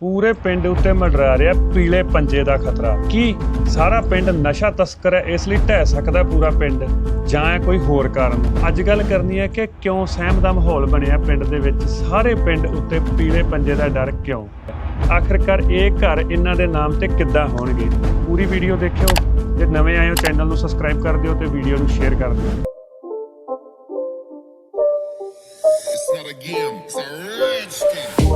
ਪੂਰੇ ਪਿੰਡ ਉੱਤੇ ਮੰਡਰਾ ਰਿਹਾ ਪੀਲੇ ਪੰਜੇ ਦਾ ਖਤਰਾ। ਕੀ ਸਾਰਾ ਪਿੰਡ ਨਸ਼ਾ ਤਸਕਰ ਹੈ? ਇਸ ਲਈ ਢਹਿ ਸਕਦਾ ਪੂਰਾ ਪਿੰਡ। ਜਾਂ ਇਹ ਕੋਈ ਹੋਰ ਕਾਰਨ? ਅੱਜ ਗੱਲ ਕਰਨੀ ਹੈ ਕਿ ਕਿਉਂ ਸਹਿਮ ਦਾ ਮਾਹੌਲ ਬਣਿਆ ਪਿੰਡ ਦੇ ਵਿੱਚ? ਸਾਰੇ ਪਿੰਡ ਉੱਤੇ ਪੀਲੇ ਪੰਜੇ ਦਾ ਡਰ ਕਿਉਂ? ਆਖਰਕਾਰ ਇਹ ਘਰ ਇਹਨਾਂ ਦੇ ਨਾਮ ਤੇ ਕਿੱਦਾਂ ਹੋਣਗੇ? ਪੂਰੀ ਵੀਡੀਓ ਦੇਖਿਓ। ਜੇ ਨਵੇਂ ਆਏ ਹੋ, ਚੈਨਲ ਨੂੰ ਸਬਸਕ੍ਰਾਈਬ ਕਰ ਦਿਓ ਤੇ ਵੀਡੀਓ ਨੂੰ ਸ਼ੇਅਰ ਕਰ ਦਿਓ।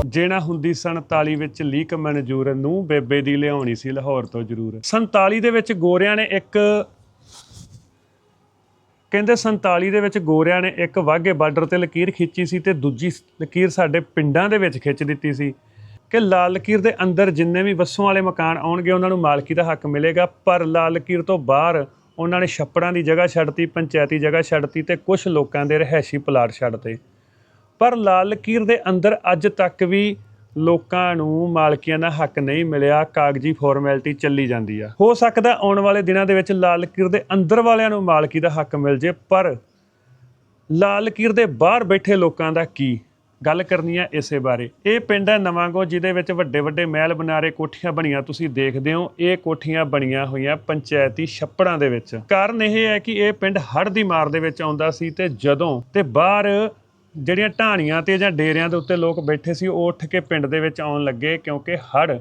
ਜੇਣਾ ਹੁੰਦੀ ਸਨ 47 ਵਿੱਚ ਲੀਕ ਮਨਜ਼ੂਰ ਨੂੰ ਬੇਬੇ ਦੀ ਲਿਆਉਣੀ ਸੀ ਲਾਹੌਰ ਤੋਂ ਜ਼ਰੂਰ। 47 ਦੇ ਵਿੱਚ ਗੋਰਿਆਂ ਨੇ ਇੱਕ ਕਹਿੰਦੇ 47 ਦੇ ਵਿੱਚ ਗੋਰਿਆਂ ਨੇ ਇੱਕ ਵਾਗੇ ਬਾਰਡਰ ਤੇ ਲਕੀਰ ਖਿੱਚੀ ਸੀ ਤੇ ਦੂਜੀ ਲਕੀਰ ਸਾਡੇ ਪਿੰਡਾਂ ਦੇ ਵਿੱਚ ਖਿੱਚ ਦਿੱਤੀ ਸੀ। ਕਿ ਲਾਲ ਲਕੀਰ ਦੇ ਅੰਦਰ ਜਿੰਨੇ ਵੀ ਵਸੋਂ ਵਾਲੇ ਮਕਾਨ ਆਉਣਗੇ, ਉਹਨਾਂ ਨੂੰ ਮਾਲਕੀ ਦਾ ਹੱਕ ਮਿਲੇਗਾ, ਪਰ ਲਾਲ ਲਕੀਰ ਤੋਂ ਬਾਹਰ ਉਹਨਾਂ ਨੇ ਛੱਪੜਾਂ ਦੀ ਜਗ੍ਹਾ ਛੱਡਤੀ ਪੰਚਾਇਤੀ ਜਗ੍ਹਾ ਛੱਡਤੀ ਤੇ ਕੁਝ ਲੋਕਾਂ ਦੇ ਰਹਿائشੀ ਪਲਾਟ ਛੱਡਤੇ ਪਰ ਲਾਲ ਲਕੀਰ ਦੇ ਅੰਦਰ ਅੱਜ ਤੱਕ ਵੀ ਲੋਕਾਂ ਨੂੰ ਮਾਲਕੀਆਂ ਦਾ ਹੱਕ ਨਹੀਂ ਮਿਲਿਆ। ਕਾਗਜ਼ੀ ਫਾਰਮੈਲਿਟੀ ਚੱਲੀ ਜਾਂਦੀ ਆ। ਹੋ ਸਕਦਾ ਆਉਣ ਵਾਲੇ ਦਿਨਾਂ ਦੇ ਵਿੱਚ ਲਾਲ ਲਕੀਰ ਦੇ ਅੰਦਰ ਵਾਲਿਆਂ ਨੂੰ ਮਾਲਕੀ ਦਾ ਹੱਕ ਮਿਲ ਜੇ, ਪਰ ਲਾਲ ਲਕੀਰ ਦੇ ਬਾਹਰ ਬੈਠੇ ਲੋਕਾਂ ਦਾ ਕੀ? ਗੱਲ ਕਰਨੀ ਹੈ ਇਸੇ ਬਾਰੇ। ਇਹ ਪਿੰਡ ਹੈ ਨਵਾਂਗੋ, ਜਿਹਦੇ ਵਿੱਚ ਵੱਡੇ ਵੱਡੇ ਮਹਿਲ ਬਨਾਰੇ ਕੋਠੀਆਂ ਬਣੀਆਂ। ਤੁਸੀਂ ਦੇਖਦੇ ਹੋ, ਇਹ ਕੋਠੀਆਂ ਬਣੀਆਂ ਹੋਈਆਂ ਪੰਚਾਇਤੀ ਛੱਪੜਾਂ ਦੇ ਵਿੱਚ। ਕਾਰਨ ਇਹ ਹੈ ਕਿ ਇਹ ਪਿੰਡ ਹੜ੍ਹ ਦੀ ਮਾਰ ਦੇ ਵਿੱਚ ਆਉਂਦਾ ਸੀ ਤੇ ਜਦੋਂ ਤੇ ਬਾਹਰ ਜਿਹੜੀਆਂ ਢਾਣੀਆਂ ਤੇ ਜਾਂ ਡੇਰਿਆਂ ਦੇ ਉੱਤੇ ਲੋਕ ਬੈਠੇ ਸੀ, ਉਹ ਉੱਠ ਕੇ ਪਿੰਡ ਦੇ ਵਿੱਚ ਆਉਣ ਲੱਗੇ ਕਿਉਂਕਿ ਹੜ੍ਹ,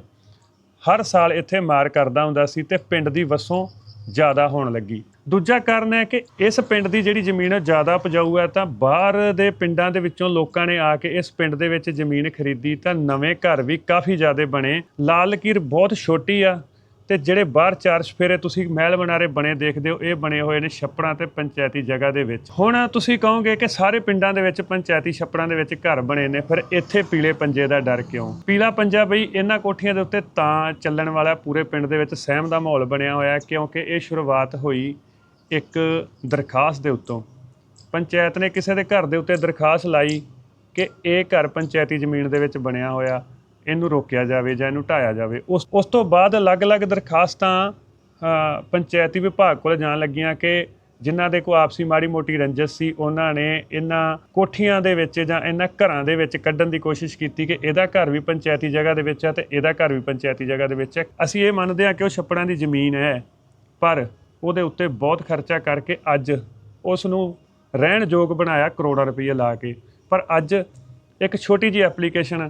ਹਰ ਸਾਲ ਇੱਥੇ ਮਾਰ ਕਰਦਾ ਹੁੰਦਾ ਸੀ ਤੇ ਪਿੰਡ ਦੀ ਵਸੋਂ ਜ਼ਿਆਦਾ ਹੋਣ ਲੱਗੀ। ਦੂਜਾ ਕਾਰਨ ਹੈ ਕਿ ਇਸ ਪਿੰਡ ਦੀ ਜਿਹੜੀ ਜ਼ਮੀਨ ਹੈ ਜ਼ਿਆਦਾ ਉਪਜਾਊ ਹੈ, ਤਾਂ ਬਾਹਰ ਦੇ ਪਿੰਡਾਂ ਦੇ ਵਿੱਚੋਂ ਲੋਕਾਂ ਨੇ ਆ ਕੇ ਇਸ ਪਿੰਡ ਦੇ ਵਿੱਚ ਜ਼ਮੀਨ ਖਰੀਦੀ, ਤਾਂ ਨਵੇਂ ਘਰ ਵੀ ਕਾਫੀ ਜ਼ਿਆਦਾ ਬਣੇ। ਲਾਲ ਲਕੀਰ ਬਹੁਤ ਛੋਟੀ ਆ ਤੇ ਜਿਹੜੇ ਬਾਹਰ ਚਾਰ ਸਫੇਰੇ ਤੁਸੀਂ ਮਹਿਲ ਬਨਾਰੇ ਬਣੇ ਦੇਖਦੇ ਹੋ, ਇਹ ਬਣੇ ਹੋਏ ਨੇ ਛੱਪੜਾਂ ਤੇ ਪੰਚਾਇਤੀ ਜਗ੍ਹਾ ਦੇ ਵਿੱਚ। ਹੁਣ ਤੁਸੀਂ ਕਹੋਗੇ ਕਿ ਸਾਰੇ ਪਿੰਡਾਂ ਦੇ ਵਿੱਚ ਪੰਚਾਇਤੀ ਛੱਪੜਾਂ ਦੇ ਵਿੱਚ ਘਰ ਬਣੇ ਨੇ, ਫਿਰ ਇੱਥੇ ਪੀਲੇ ਪੰਜੇ ਦਾ ਡਰ ਕਿਉਂ? ਪੀਲਾ ਪੰਜਾ ਬਈ ਇਹਨਾਂ ਕੋਠੀਆਂ ਦੇ ਉੱਤੇ ਤਾਂ ਚੱਲਣ ਵਾਲਾ ਪੂਰੇ ਪਿੰਡ ਦੇ ਵਿੱਚ ਸਹਿਮ ਦਾ ਮਾਹੌਲ ਬਣਿਆ ਹੋਇਆ ਕਿਉਂਕਿ ਇਹ ਸ਼ੁਰੂਆਤ ਹੋਈ ਇੱਕ ਦਰਖਾਸਤ ਦੇ ਉੱਤੋਂ। ਪੰਚਾਇਤ ਨੇ ਕਿਸੇ ਦੇ ਘਰ ਦੇ ਉੱਤੇ ਦਰਖਾਸਤ ਲਾਈ ਕਿ ਇਹ ਘਰ ਪੰਚਾਇਤੀ ਜ਼ਮੀਨ ਦੇ ਵਿੱਚ ਬਣਿਆ ਹੋਇਆ। ਇਹਨੂੰ ਰੋਕਿਆ ਜਾਵੇ ਜਾਂ ਇਹਨੂੰ ਢਾਇਆ ਜਾਵੇ, ਉਸ ਉਸ ਤੋਂ ਬਾਅਦ ਅਲੱਗ-ਅਲੱਗ ਦਰਖਾਸਤਾਂ ਪੰਚਾਇਤੀ ਵਿਭਾਗ ਕੋਲ ਜਾਣ ਲੱਗੀਆਂ ਕਿ ਜਿਨ੍ਹਾਂ ਦੇ ਕੋ ਆਪਸੀ ਮਾੜੀ ਮੋਟੀ ਰੰਜਿਸ਼ ਸੀ, ਉਹਨਾਂ ਨੇ ਇਹਨਾਂ ਕੋਠੀਆਂ ਦੇ ਵਿੱਚ ਜਾਂ ਇਹਨਾਂ ਘਰਾਂ ਦੇ ਵਿੱਚ ਕੱਢਣ ਦੀ ਕੋਸ਼ਿਸ਼ ਕੀਤੀ ਕਿ ਇਹਦਾ ਘਰ ਵੀ ਪੰਚਾਇਤੀ ਜਗ੍ਹਾ ਦੇ ਵਿੱਚ ਹੈ ਤੇ ਇਹਦਾ ਘਰ ਵੀ ਪੰਚਾਇਤੀ ਜਗ੍ਹਾ ਦੇ ਵਿੱਚ ਹੈ ਅਸੀਂ ਇਹ ਮੰਨਦੇ ਹਾਂ ਕਿ ਉਹ ਛੱਪੜਾਂ ਦੀ ਜ਼ਮੀਨ ਹੈ, ਪਰ ਉਹਦੇ ਉੱਤੇ ਬਹੁਤ ਖਰਚਾ ਕਰਕੇ ਅੱਜ ਉਸ ਨੂੰ ਰਹਿਣ ਯੋਗ ਬਣਾਇਆ ਕਰੋੜਾਂ ਰੁਪਏ ਲਾ ਕੇ। ਪਰ ਅੱਜ ਇੱਕ ਛੋਟੀ ਜਿਹੀ ਐਪਲੀਕੇਸ਼ਨ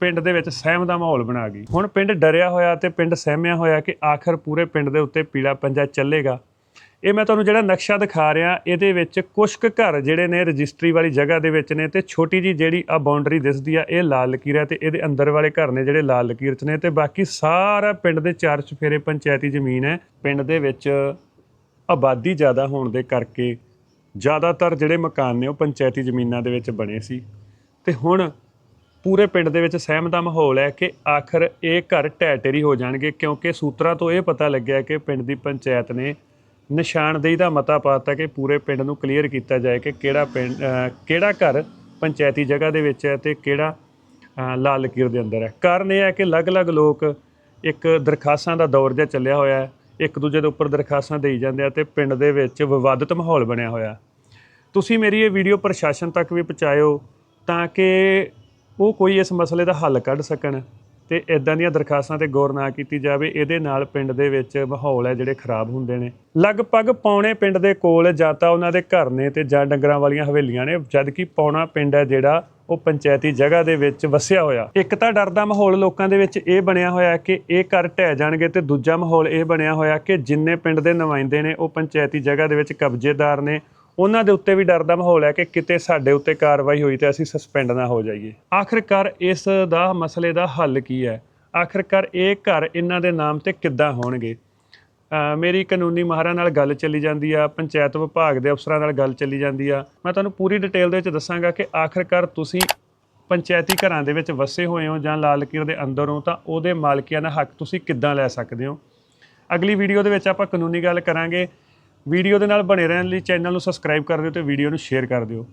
ਪਿੰਡ ਦੇ ਵਿੱਚ ਸਹਿਮ ਦਾ ਮਾਹੌਲ ਬਣਾ ਗਈ। ਹੁਣ ਪਿੰਡ ਡਰਿਆ ਹੋਇਆ ਤੇ ਪਿੰਡ ਸਹਿਮਿਆ ਹੋਇਆ ਕਿ ਆਖਰ ਪੂਰੇ ਪਿੰਡ ਦੇ ਉੱਤੇ ਪੀਲਾ ਪੰਜਾ ਚੱਲੇਗਾ। ਇਹ ਮੈਂ ਤੁਹਾਨੂੰ ਜਿਹੜਾ ਨਕਸ਼ਾ ਦਿਖਾ ਰਿਹਾ, ਇਹਦੇ ਵਿੱਚ ਕੁਝ ਕੁ ਘਰ ਜਿਹੜੇ ਨੇ ਰਜਿਸਟਰੀ ਵਾਲੀ ਜਗ੍ਹਾ ਦੇ ਵਿੱਚ ਨੇ ਤੇ ਛੋਟੀ ਜੀ ਜਿਹੜੀ ਆ ਬਾਉਂਡਰੀ ਦਿਸਦੀ ਆ, ਇਹ ਲਾਲ ਲਕੀਰ ਹੈ ਤੇ ਇਹਦੇ ਅੰਦਰ ਵਾਲੇ ਘਰ ਨੇ ਜਿਹੜੇ ਲਾਲ ਲਕੀਰ 'ਚ ਨੇ ਤੇ ਬਾਕੀ ਸਾਰਾ ਪਿੰਡ ਦੇ ਚਾਰ ਚਫੇਰੇ ਪੰਚਾਇਤੀ ਜ਼ਮੀਨ ਹੈ। ਪਿੰਡ ਦੇ ਵਿੱਚ ਆਬਾਦੀ ਜ਼ਿਆਦਾ ਹੋਣ ਦੇ ਕਰਕੇ ਜ਼ਿਆਦਾਤਰ ਜਿਹੜੇ ਮਕਾਨ ਨੇ ਉਹ ਪੰਚਾਇਤੀ ਜ਼ਮੀਨਾਂ ਦੇ ਵਿੱਚ ਬਣੇ ਸੀ। ਤੇ ਹੁਣ ਪੂਰੇ ਪਿੰਡ ਦੇ ਵਿੱਚ ਸਹਿਮ ਦਾ ਮਾਹੌਲ ਹੈ ਕਿ ਆਖਰ ਇਹ ਘਰ ਢਹਿ ਢੇਰੀ ਹੋ ਜਾਣਗੇ ਕਿਉਂਕਿ ਸੂਤਰਾਂ ਤੋਂ ਇਹ ਪਤਾ ਲੱਗਿਆ ਕਿ ਪਿੰਡ ਦੀ ਪੰਚਾਇਤ ਨੇ ਨਿਸ਼ਾਨਦੇਹੀ ਦਾ ਮਤਾ ਪਾਤਾ ਕਿ ਪੂਰੇ ਪਿੰਡ ਨੂੰ ਕਲੀਅਰ ਕੀਤਾ ਜਾਏ ਕਿ ਕਿਹੜਾ ਪਿੰਡ ਕਿਹੜਾ ਘਰ ਪੰਚਾਇਤੀ ਜਗ੍ਹਾ ਦੇ ਵਿੱਚ ਹੈ ਤੇ ਕਿਹੜਾ ਲਾਲ ਲਕੀਰ ਦੇ ਅੰਦਰ ਹੈ। ਕਾਰਨ ਇਹ ਹੈ ਕਿ ਅਲੱਗ-ਅਲੱਗ ਲੋਕ ਇੱਕ ਦਰਖਾਸਤਾਂ ਦਾ ਦੌਰ ਜਿਹਾ ਚੱਲਿਆ ਹੋਇਆ ਹੈ, ਇੱਕ ਦੂਜੇ ਦੇ ਉੱਪਰ ਦਰਖਾਸਤਾਂ ਦੇਈ ਜਾਂਦੇ ਆ ਤੇ ਪਿੰਡ ਦੇ ਵਿੱਚ ਵਿਵਾਦਤ ਮਾਹੌਲ ਬਣਿਆ ਹੋਇਆ। ਤੁਸੀਂ ਮੇਰੀ ਇਹ ਵੀਡੀਓ ਪ੍ਰਸ਼ਾਸਨ ਤੱਕ ਵੀ ਪਹੁੰਚਾਇਓ ਤਾਂ ਕਿ ਉਹ ਕੋਈ ਇਸ ਮਸਲੇ ਦਾ ਹੱਲ ਕੱਢ ਸਕਣ ਤੇ ਇਦਾਂ ਦੀਆਂ ਦਰਖਾਸਤਾਂ ਤੇ ਗੌਰ ਨਾ ਕੀਤੀ ਜਾਵੇ, ਇਹਦੇ ਨਾਲ ਪਿੰਡ ਦੇ ਵਿੱਚ ਮਾਹੌਲ ਹੈ ਜਿਹੜੇ ਖਰਾਬ ਹੁੰਦੇ ਨੇ। ਲਗਭਗ ਪੌਣੇ ਪਿੰਡ ਦੇ ਕੋਲ ਜਾਂ ਤਾਂ ਉਹਨਾਂ ਦੇ ਘਰ ਨੇ ਤੇ ਜਾਂ ਡੰਗਰਾਂ ਵਾਲੀਆਂ ਹਵੇਲੀਆਂ ਨੇ, ਜਦਕਿ ਪੌਣਾ ਪਿੰਡ ਹੈ ਜਿਹੜਾ ਉਹ ਪੰਚਾਇਤੀ ਜਗ੍ਹਾ ਦੇ ਵਿੱਚ ਵਸਿਆ ਹੋਇਆ। ਇੱਕ ਤਾਂ ਡਰ ਦਾ ਮਾਹੌਲ ਲੋਕਾਂ ਦੇ ਵਿੱਚ ਇਹ ਬਣਿਆ ਹੋਇਆ ਕਿ ਇਹ ਘਰ ਢਹਿ ਜਾਣਗੇ ਤੇ ਦੂਜਾ ਮਾਹੌਲ ਇਹ ਬਣਿਆ ਹੋਇਆ ਕਿ ਜਿੰਨੇ ਪਿੰਡ ਦੇ ਨੁਮਾਇੰਦੇ ਨੇ, ਉਹ ਪੰਚਾਇਤੀ ਜਗ੍ਹਾ ਦੇ ਵਿੱਚ ਕਬਜ਼ੇਦਾਰ ਨੇ ਉਹਨਾਂ ਦੇ ਉੱਤੇ ਵੀ ਡਰ ਦਾ ਮਾਹੌਲ ਹੈ ਕਿ ਕਿਤੇ ਸਾਡੇ ਉੱਤੇ ਕਾਰਵਾਈ ਹੋਈ ਤੇ ਅਸੀਂ ਸਸਪੈਂਡ ਨਾ ਹੋ ਜਾਈਏ। ਆਖਰਕਾਰ ਇਸ ਦਾ ਮਸਲੇ ਦਾ ਹੱਲ ਕੀ ਹੈ? ਆਖਰਕਾਰ ਇਹ ਘਰ ਇਹਨਾਂ ਦੇ ਨਾਮ ਤੇ ਕਿੱਦਾਂ ਹੋਣਗੇ? ਮੇਰੀ ਕਾਨੂੰਨੀ ਮਾਹਰਾਂ ਨਾਲ ਗੱਲ ਚੱਲੀ ਜਾਂਦੀ ਆ, ਪੰਚਾਇਤ ਵਿਭਾਗ ਦੇ ਅਫਸਰਾਂ ਨਾਲ ਗੱਲ ਚੱਲੀ ਜਾਂਦੀ ਆ। ਮੈਂ ਤੁਹਾਨੂੰ ਪੂਰੀ ਡਿਟੇਲ ਦੇ ਵਿੱਚ ਦੱਸਾਂਗਾ ਕਿ ਆਖਰਕਾਰ ਤੁਸੀਂ ਪੰਚਾਇਤੀ ਘਰਾਂ ਦੇ ਵਿੱਚ ਵਸੇ ਹੋਏ ਹੋ ਜਾਂ ਲਾਲ ਲਕੀਰ ਦੇ ਅੰਦਰ ਹੋ ਤਾਂ ਉਹਦੇ ਮਾਲਕੀਆਂ ਦਾ ਹੱਕ ਤੁਸੀਂ ਕਿੱਦਾਂ ਲੈ ਸਕਦੇ ਹੋ? ਅਗਲੀ ਵੀਡੀਓ ਦੇ ਵਿੱਚ ਆਪਾਂ ਕਾਨੂੰਨੀ ਗੱਲ ਕਰਾਂਗੇ। ਵੀਡੀਓ ਦੇ ਨਾਲ ਬਣੇ ਰਹਿਣ ਲਈ ਚੈਨਲ ਨੂੰ ਸਬਸਕ੍ਰਾਈਬ ਕਰ ਦਿਓ ਤੇ ਵੀਡੀਓ ਨੂੰ ਸ਼ੇਅਰ ਕਰ ਦਿਓ।